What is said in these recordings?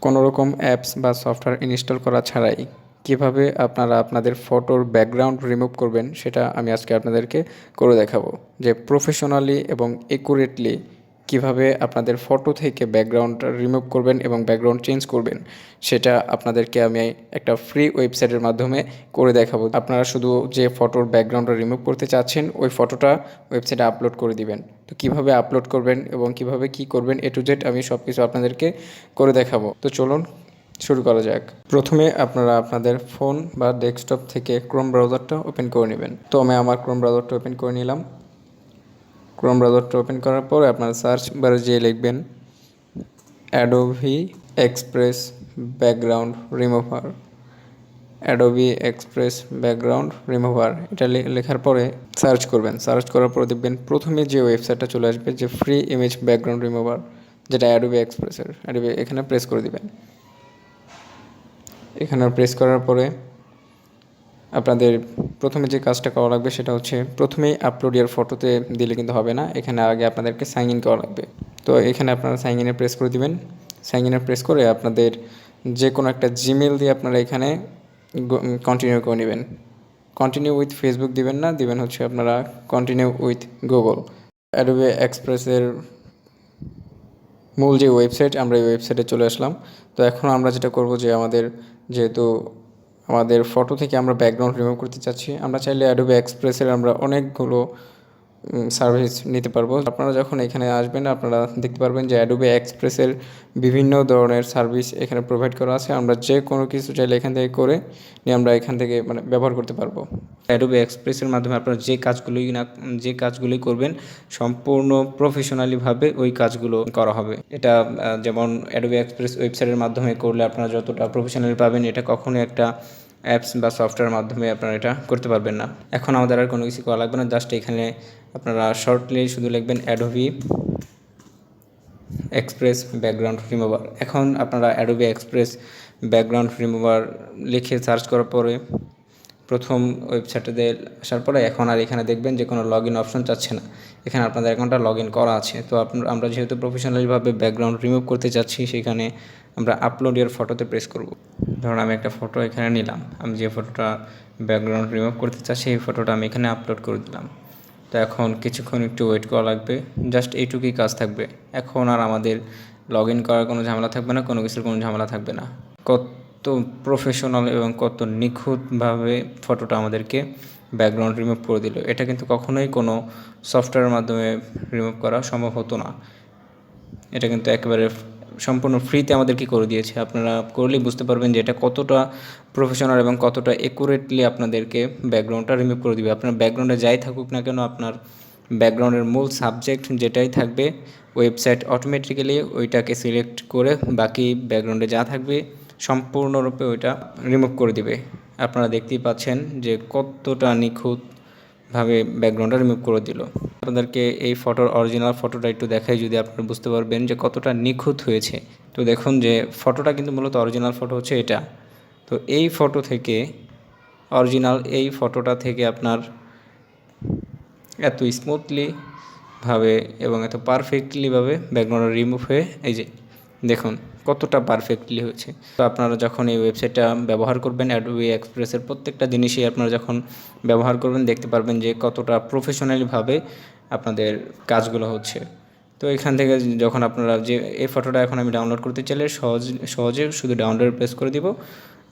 কোনো রকম অ্যাপস বা সফটওয়্যার ইনস্টল করা ছাড়াই কীভাবে আপনারা আপনাদের ফটোর ব্যাকগ্রাউন্ড রিমুভ করবেন সেটা আমি আজকে আপনাদেরকে করে দেখাবো। যে প্রফেশনালি এবং একুরেটলি কীভাবে আপনাদের ফটো থেকে ব্যাকগ্রাউন্ড রিমুভ করবেন এবং ব্যাকগ্রাউন্ড চেঞ্জ করবেন, সেটা আপনাদেরকে আমি একটা ফ্রি ওয়েবসাইটের মাধ্যমে করে দেখাবো। আপনারা শুধু যে ফটোর ব্যাকগ্রাউন্ডটা রিমুভ করতে চাচ্ছেন, ওই ফটোটা ওয়েবসাইটে আপলোড করে দিবেন। তো কীভাবে আপলোড করবেন এবং কীভাবে কি করবেন এ টু জেড আমি সব কিছু আপনাদেরকে করে দেখাবো। তো চলুন শুরু করা যাক। প্রথমে আপনারা আপনাদের ফোন বা ডেস্কটপ থেকে ক্রোম ব্রাউজারটা ওপেন করে নেবেন। তো আমি আমার ক্রোম ব্রাউজারটা ওপেন করে নিলাম। ক্রোম ব্রাউজারটা ওপেন করার পর আপনারা সার্চ বারে যেয়ে লিখবেন Adobe Express background remover Adobe Express background remover এটা লেখার পরে সার্চ করবেন। সার্চ করার পরে দেখবেন প্রথমে যে ওয়েবসাইটটা চলে আসবে, যে ফ্রি ইমেজ ব্যাকগ্রাউন্ড রিমুভার যেটা অ্যাডোবি এক্সপ্রেসের অ্যাডোবি এখানে প্রেস করে দিবেন। এখানে প্রেস করার পরে আপনাদের প্রথমে যে কাজটা করা লাগবে সেটা হচ্ছে প্রথমেই আপলোড ইয়ার ফটোতে দিলে কিন্তু হবে না। এখানে আগে আপনাদেরকে সাইন ইন করা লাগবে। তো এখানে আপনারা সাইন ইনে প্রেস করে দিবেন। সাইন ইনে প্রেস করে আপনাদের যে কোনো একটা জিমেল দিয়ে আপনারা এখানে কন্টিনিউ করে নেবেন। কন্টিনিউ উইথ ফেসবুক দিবেন না, দিবেন হচ্ছে আপনারা কন্টিনিউ উইথ গুগল অ্যাডোবে এক্সপ্রেসের মূল যে ওয়েবসাইট আমরা এই ওয়েবসাইটে চলে আসলাম। তো এখন আমরা যেটা করব যে আমাদের যেহেতু আমাদের ফটো থেকে আমরা ব্যাকগ্রাউন্ড রিমুভ করতে চাচ্ছি। আমরা চাইলে অ্যাডোবে এক্সপ্রেসের আমরা অনেকগুলো সার্ভিস নিতে পারব। আপনারা যখন এখানে আসবেন, আপনারা দেখতে পারবেন যে অ্যাডোবে এক্সপ্রেসের বিভিন্ন ধরনের সার্ভিস এখানে প্রোভাইড করা আছে। আমরা যে কোনো কিছু চাইলে এখান থেকে করে নিয়ে আমরা এখান থেকে মানে ব্যবহার করতে পারব। অ্যাডোবে এক্সপ্রেসের মাধ্যমে আপনারা যে কাজগুলোই না, যে কাজগুলোই করবেন, সম্পূর্ণ প্রফেশনালিভাবে ওই কাজগুলো করা হবে। এটা যেমন অ্যাডোবে এক্সপ্রেস ওয়েবসাইটের মাধ্যমে করলে আপনারা যতটা প্রফেশনালি পাবেন, এটা কখনোই একটা অ্যাপস বা সফটওয়্যার মাধ্যমে আপনারা এটা করতে পারবেন না। এখন আমাদের আর কোনো কিছু করা লাগবে না জাস্ট এখানে আপনারা শর্টলি শুধু লিখবেন অ্যাডোবি এক্সপ্রেস ব্যাকগ্রাউন্ড রিমুভার এখন আপনারা অ্যাডোবি এক্সপ্রেস ব্যাকগ্রাউন্ড রিমুভার লিখে সার্চ করার পরে প্রথম ওয়েবসাইটে আসার পরে এখন আর এখানে দেখবেন যে কোনো লগ ইন অপশন চাচ্ছে না। এখানে আপনাদের অ্যাকাউন্টটা লগ ইন করা আছে। তো আমরা যেহেতু প্রফেশনালিভাবে ব্যাকগ্রাউন্ড রিমুভ করতে চাচ্ছি, সেখানে আমরা আপলোড এর ফটোতে প্রেস করব। ধরুন আমি একটা ফটো এখানে নিলাম, আমি যে ফটোটা ব্যাকগ্রাউন্ড রিমুভ করতে চাই, সেই ফটোটা আমি এখানে আপলোড করে দিলাম। তো এখন কিছুক্ষণ একটু ওয়েট করা লাগবে জাস্ট এইটুকুই কাজ থাকবে। এখন আর আমাদের লগ ইন করার কোনো ঝামেলা থাকবে না, কোনো কিছুর কোনো ঝামেলা থাকবে না। কত প্রফেশনাল এবং কত নিখুঁতভাবে ফটোটা আমাদেরকে ব্যাকগ্রাউন্ড রিমুভ করে দিল। এটা কিন্তু কখনোই কোনো সফটওয়্যারের মাধ্যমে রিমুভ করা সম্ভব হতো না। এটা কিন্তু একেবারে সম্পূর্ণ ফ্রিতে আমাদেরকে করে দিয়েছে। আপনারা করলেই বুঝতে পারবেন যে এটা কতটা প্রফেশনাল এবং কতটা একুরেটলি আপনাদেরকে ব্যাকগ্রাউন্ডটা রিমুভ করে দিবে। আপনার ব্যাকগ্রাউন্ডে যাই থাকুক না কেন, আপনার ব্যাকগ্রাউন্ডের মূল সাবজেক্ট যেটাই থাকবে ওয়েবসাইট অটোমেটিক্যালি ওইটাকে সিলেক্ট করে বাকি ব্যাকগ্রাউন্ডে যা থাকবে সম্পূর্ণরূপে ওইটা রিমুভ করে দিবে। আপনারা দেখতেই পাচ্ছেন যে কতটা নিখুঁত ভাবে ব্যাকগ্রাউন্ডটা রিমুভ করে দিল। আপনাদেরকে এই ফটোর অরিজিনাল ফটোটা একটু দেখাই, যদি আপনারা বুঝতে পারবেন যে কতটা নিখুঁত হয়েছে। তো দেখুন যে ফটোটা কিন্তু মূলত অরিজিনাল ফটো হচ্ছে এটা। তো এই ফটো থেকে অরিজিনাল এই ফটোটা থেকে আপনার এত স্মুথলি ভাবে এবং এত পারফেক্টলিভাবে ব্যাকগ্রাউন্ড রিমুভ হয়ে, এই যে দেখুন। কতটা পারফেক্টলি হয়েছে? তো আপনারা যখন এই ওয়েবসাইটটা ব্যবহার করবেন অ্যাডোবি এক্সপ্রেসের প্রত্যেকটা জিনিসই আপনারা যখন ব্যবহার করবেন, দেখতে পারবেন যে কতটা প্রফেশনালিভাবে আপনাদের কাজগুলো হচ্ছে। তো এখান থেকে যখন আপনারা যে, এই ফটোটা এখন আমি ডাউনলোড করতে চাইলে সহজ, সহজে শুধু ডাউনলোড প্রেস করে দিব,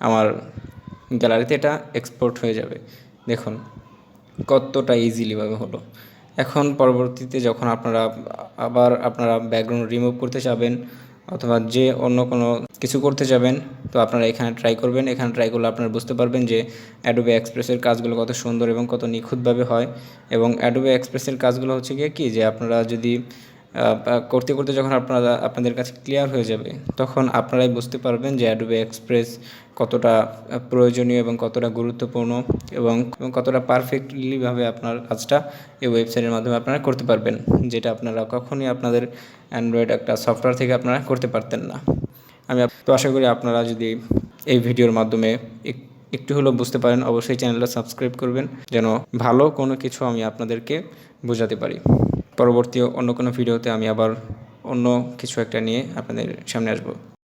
আমার গ্যালারিতে এটা এক্সপোর্ট হয়ে যাবে। দেখুন, কতটা ইজিলিভাবে হলো। এখন পরবর্তীতে যখন আপনারা আবার আপনারা ব্যাকগ্রাউন্ড রিমুভ করতে চাবেন অথবা যে অন্য কোনো কিছু করতে যাবেন, তো আপনারা এখানে ট্রাই করবেন। এখানে ট্রাই করলে আপনারা বুঝতে পারবেন যে অ্যাডোবে এক্সপ্রেসের কাজগুলো কত সুন্দর এবং কত নিখুঁতভাবে হয়। এবং অ্যাডোবে এক্সপ্রেসের কাজগুলো হচ্ছে গিয়ে কি যে আপনারা যদি করতে করতে যখন আপনারা, আপনাদের কাছে ক্লিয়ার হয়ে যাবে, তখন আপনারাই বুঝতে পারবেন যে অ্যাডোবে এক্সপ্রেস কতটা প্রয়োজনীয় এবং কতটা গুরুত্বপূর্ণ এবং কতটা পারফেক্টলিভাবে আপনার কাজটা এই ওয়েবসাইটের মাধ্যমে আপনারা করতে পারবেন, যেটা আপনারা কখনোই আপনাদের অ্যান্ড্রয়েড একটা সফটওয়্যার থেকে আপনারা করতে পারতেন না। আমি তো আশা করি আপনারা যদি এই ভিডিওর মাধ্যমে এক- একটু হলেও বুঝতে পারেন, অবশ্যই চ্যানেলটা সাবস্ক্রাইব করবেন, যেন ভালো কোনো কিছু আমি আপনাদেরকে বোঝাতে পারি। পরবর্তী অন্য কোনো ভিডিওতে আমি আবার অন্য কিছু একটা নিয়ে আপনাদের সামনে আসব।